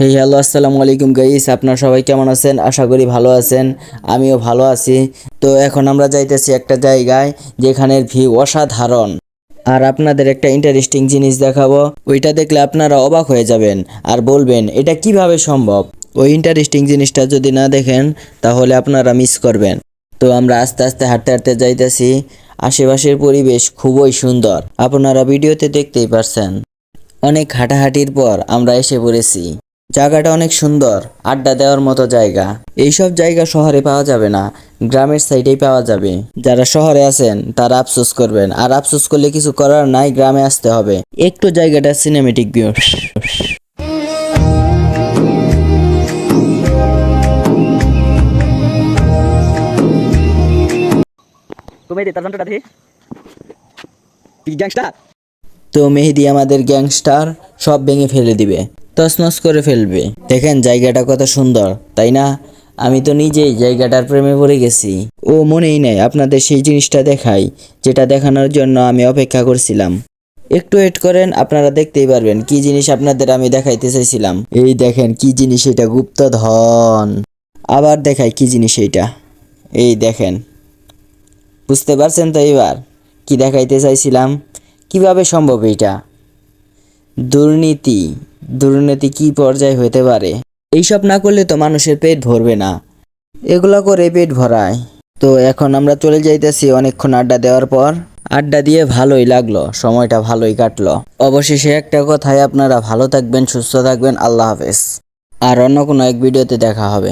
হে hello আসসালামু আলাইকুম guys আপনারা সবাই কেমন আছেন? আশা করি ভালো আছেন। আমিও ভালো আছি। তো এখন আমরা যাইতেছি একটা জায়গায় যেখানের ভিউ অসাধারণ। আর আপনাদের একটা ইন্টারেস্টিং জিনিস দেখাবো। ওইটা দেখলে আপনারা অবাক হয়ে যাবেন আর বলবেন, এটা কীভাবে সম্ভব? ওই ইন্টারেস্টিং জিনিসটা যদি না দেখেন, তাহলে আপনারা মিস করবেন। তো আমরা আস্তে আস্তে হাঁটতে হাঁটতে যাইতেছি। আশেপাশের পরিবেশ খুবই সুন্দর। আপনারা ভিডিওতে দেখতেই পারছেন। অনেক হাঁটাহাঁটির পর আমরা এসে পড়েছি। জায়গাটা অনেক সুন্দর আড্ডা দেওয়ার মতো জায়গা। এইসব জায়গা শহরে পাওয়া যাবে না গ্রামের সাইডেই পাওয়া যাবে। যারা শহরে আছেন তারা আফসোস করবেন। আর আফসোস করলে কিছু করার নাই গ্রামে আসতে হবে। একটু জায়গাটা সিনেমেটিক ভিউ তো মেহেদি আমাদের গ্যাংস্টার সব ভেঙে ফেলে দিবে। তছনছ করে ফেলবে। দেখেন, জায়গাটা কত সুন্দর, তাই না? আমি তো নিজেই জায়গাটার প্রেমে পড়ে গেছি। ও মনেই নেই, আপনাদের সেই জিনিসটা দেখাই, যেটা দেখানোর জন্য আমি অপেক্ষা করছিলাম। একটু ওয়েট করেন, আপনারা দেখতেই পারবেন কি জিনিস আপনাদের আমি দেখাইতে চাইছিলাম। এই দেখেন, কি জিনিস এটা গুপ্তধন। আবার দেখাই কি জিনিস এইটা। এই দেখেন। বুঝতে পারছেন তো এবার? কি দেখাইতে চাইছিলাম? কীভাবে সম্ভব এটা দুর্নীতি। দুর্নীতি কি পর্যায়ে হতে পারে? এইসব না করলে তো মানুষের পেট ভরবে না। এগুলো করে পেট ভরায়। তো এখন আমরা চলে যাইতেছি অনেকক্ষণ আড্ডা দেওয়ার পর। আড্ডা দিয়ে ভালোই লাগল, সময়টা ভালোই কাটলো। অবশেষে একটা কথায় আপনারা ভালো থাকবেন, সুস্থ থাকবেন। আল্লাহ হাফেজ। আর অন্য কোনো এক ভিডিওতে দেখা হবে।